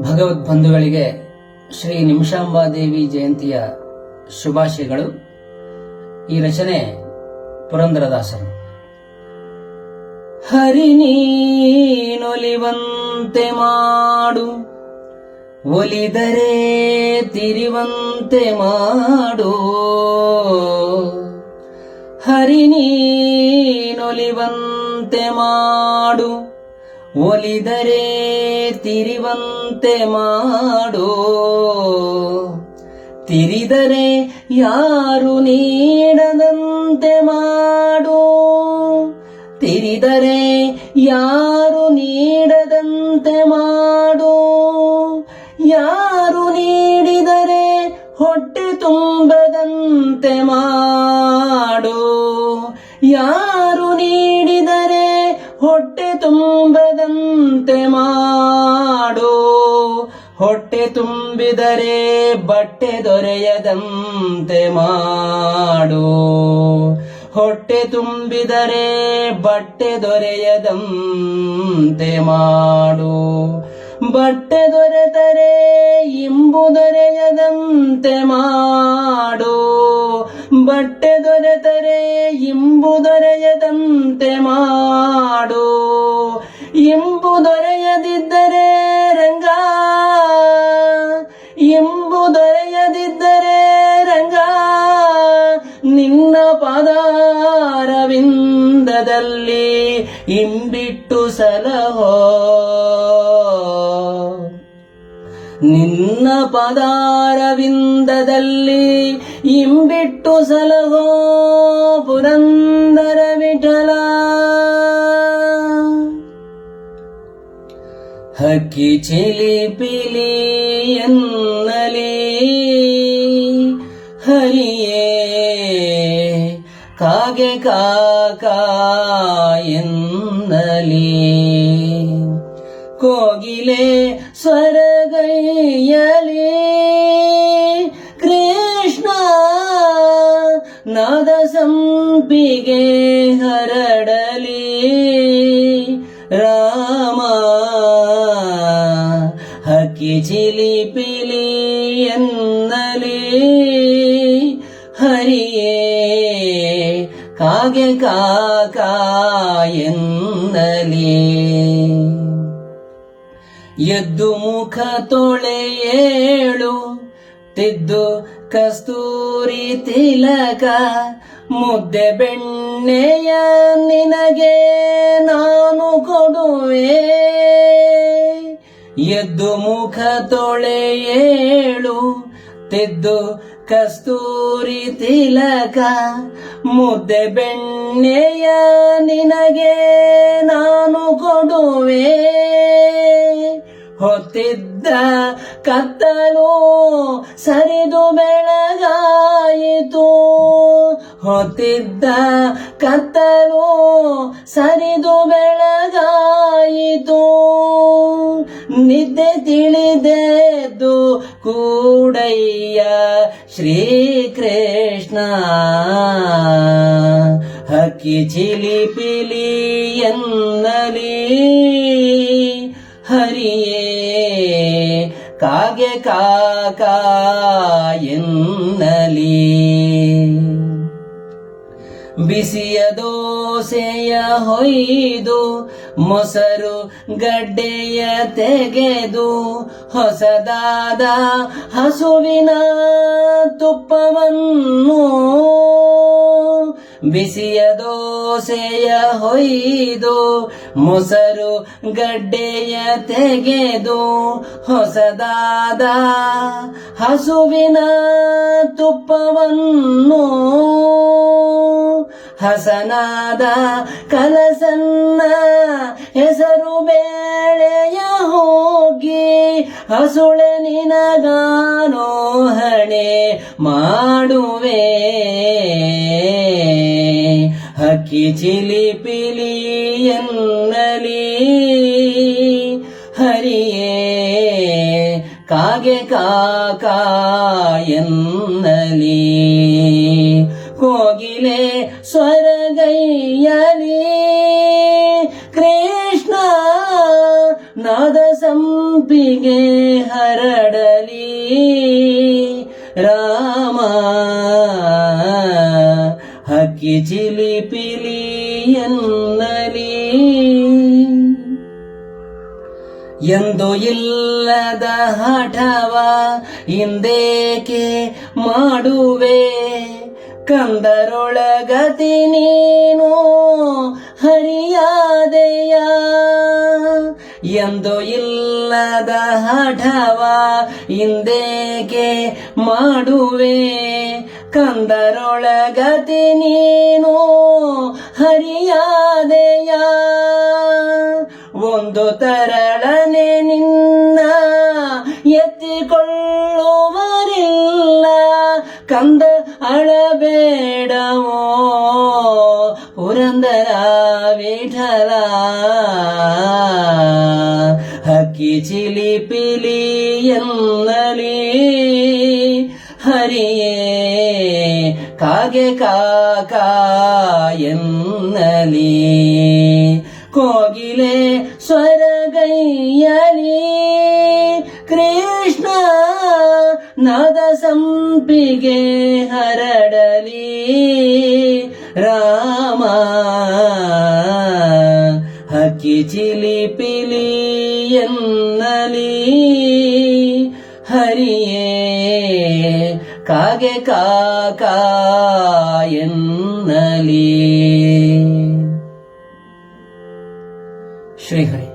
ಭಗವದ್ಬಂಧುಗಳಿಗೆ ಶ್ರೀ ನಿಮಿಷಾಂಬಾದೇವಿ ಜಯಂತಿಯ ಶುಭಾಶಯಗಳು. ಈ ರಚನೆ ಪುರಂದರದಾಸರು. ಹರಿ ನೀನೊಲಿವಂತೆ ಮಾಡು, ಒಲಿದರೆ ತಿರಿವಂತೆ ಮಾಡು. ಹರಿ ನೀನೊಲಿವಂತೆ ಮಾಡು ಒಲಿದರೆ ತಿರಿವಂತೆ ಮಾಡು. ತಿರಿದರೆ ಯಾರು ನೀಡದಂತೆ ಮಾಡು. ತಿರಿದರೆ ಯಾರು ನೀಡದಂತೆ ಮಾಡು. ಯಾರು ನೀಡಿದರೆ ಹೊಟ್ಟೆ ತುಂಬದಂತೆ ಮಾಡು. ಯಾರು ನೀಡಿದರೆ ಹೊಟ್ಟೆ ತುಂಬದಂತೆ ಮಾಡು. ಹೊಟ್ಟೆ ತುಂಬಿದರೆ ಬಟ್ಟೆ ದೊರೆಯದಂತೆ ಮಾಡು. ಹೊಟ್ಟೆ ತುಂಬಿದರೆ ಬಟ್ಟೆ ದೊರೆಯದಂತೆ ಮಾಡು. ಬಟ್ಟೆ ದೊರೆತರೆ ಇಂಬು ದೊರೆಯದಂತೆ ಮಾಡು. ಬಟ್ಟೆ ದೊರೆತರೆ ಇಂಬು ದೊರೆಯದಂತೆ ಮಾಡು. ಇಂಬು ದೊರೆಯದಿದ್ದರೆ ರಂಗ. ಇಂಬು ದೊರೆಯದಿದ್ದರೆ ರಂಗ. ನಿನ್ನ ಪಾದಾರವಿಂದದಲ್ಲಿ ಇಂಬಿಟ್ಟು ಸಲಹೋ. ನಿನ್ನ ಪದಾರವಿಂದದಲ್ಲಿ ಇಂಬಿಟ್ಟು ಸಲಹೋ. ಪುರಂದರ ವಿಠಲ ಹಕ್ಕಿ ಚಿಲಿಪಿಲಿ ಎನ್ನಲಿ. ಹರಿಯೇ ಕಾಗೆ ಕಾಕ ಎನ್ನಲಿ. ಕೋಗಿಲೆ ಸ್ವರಗೈಯಲಿ. ಕೃಷ್ಣ ನಾದ ಸಂಪಿಗೆ ಹರಡಲಿ. ಹಕ್ಕಿ ಚಿಲಿಪಿಲಿ ಎನ್ನಲಿ, ಹರಿಯೇ ಕಾಕ ಎನ್ನಲಿ. ಎದ್ದು ಮುಖ ತೊಳೆಯೇಳು ತಿದ್ದು ಕಸ್ತೂರಿ ತಿಲಕ, ಮುದ್ದೆ ಬೆಣ್ಣೆಯ ನಿನಗೆ ನಾನು ಕೊಡುವೆ. ಎದ್ದು ಮುಖ ತೊಳೆಯೇಳು ತೆದ್ದು ಕಸ್ತೂರಿ ತಿಲಕ, ಮುದ್ದೆ ಬೆಣ್ಣೆಯ ನಿನಗೆ ನಾನು ಕೊಡುವೆ. ಹೊತ್ತಿದ್ದ ಕತ್ತಲು ಸರಿದು ಬೆಳಗಾಯಿತು, ಹೊತ್ತಿದ್ದ ಕತ್ತಲು ಸರಿದು ಬೆಳಗಾಯಿತು. ನಿದ್ದೆ ತಿಳಿದೆದ್ದು ಕೂಡಯ್ಯ ಶ್ರೀಕೃಷ್ಣ. ಹಕ್ಕಿ ಚಿಲಿಪಿಲಿ ಎನ್ನಲಿ ಹರಿಯೇ ಕಾಗೆ ಕಾಕ ಎನ್ನಲಿ ಬಿಸಿಯ ದೋಸೆಯ ಹೊಯ್ದು ಮೊಸರು ಗಡ್ಡೆಯ ತೆಗೆದು ಹೊಸದಾದ ಹಸುವಿನ ತುಪ್ಪವನ್ನು ಬಿಸಿಯ ದೋಸೆಯ ಹೊಯ್ದು, ಮೊಸರು ಗಡ್ಡೆಯ ತೆಗೆದು, ಹೊಸದಾದ ಹಸುವಿನ ತುಪ್ಪವನ್ನು ಹಸನಾದ ಕಲಸನ್ನ ಹೆಸರು ಬೇಳೆಯ ಹೋಗಿ, ಹಸುಳೆ ನಿನಗಾನೋ ಹಣೆ ಮಾಡುವೆ. ಹಕ್ಕಿ ಚಿಲಿಪಿಲಿ ಎನ್ನಲಿ ಹರಿಯೇ ಕಾಗೆ ಕಾಕ ಎನ್ನಲಿ. ಕೋಗಿಲೆ ಸ್ವರಗೈಯಲಿ ಕೃಷ್ಣ ನಾದ ಸಂಪಿಗೆ ಹರಡಲಿ. ರಾಮ ಹಕ್ಕಿ ಚಿಲಿಪಿಲಿ ಎನ್ನಲಿ. ಎಂದು ಇಲ್ಲದ ಹಠವ ಹಿಂದೇಕೆ ಮಾಡುವೆ? ಕಂದರೊಳಗತಿ ನೀನು ಹರಿಯಾದೆಯ? ಎಂದು ಇಲ್ಲದ ಹಠವ ಹಿಂದೇಕೆ ಮಾಡುವೆ? ಕಂದರೊಳಗತಿ ನೀನು ಹರಿಯಾದೆಯ. ಒಂದು ತರಳನೆ ನಿನ್ನ ಎತ್ತಿಕೊಳ್ಳುವರಿಲ್ಲ. ಕಂದ ಅಳಬೇಡವೋ, ಪುರಂದರ ವಿಠಲ. ಹಕ್ಕಿ ಚಿಲಿಪಿಲಿ ಎಲ್ಲಲಿ ಹರಿಯೇ ಕಾಗೆ ಕಾಕ ಎನ್ನಲಿ. ಕೋಗಿಲೆ ಸ್ವರಗೈಯಲಿ. ಕೃಷ್ಣ ನಾದ ಸಂಪಿಗೆ ಹರಡಲಿ. ರಾಮ ಹಕ್ಕಿ ಚಿಲಿಪಿಲಿ ಎನ್ನಲಿ ಕಾಗೆ ಕಾಕ ಎನ್ನಲಿ. ಶ್ರೀಹರಿ.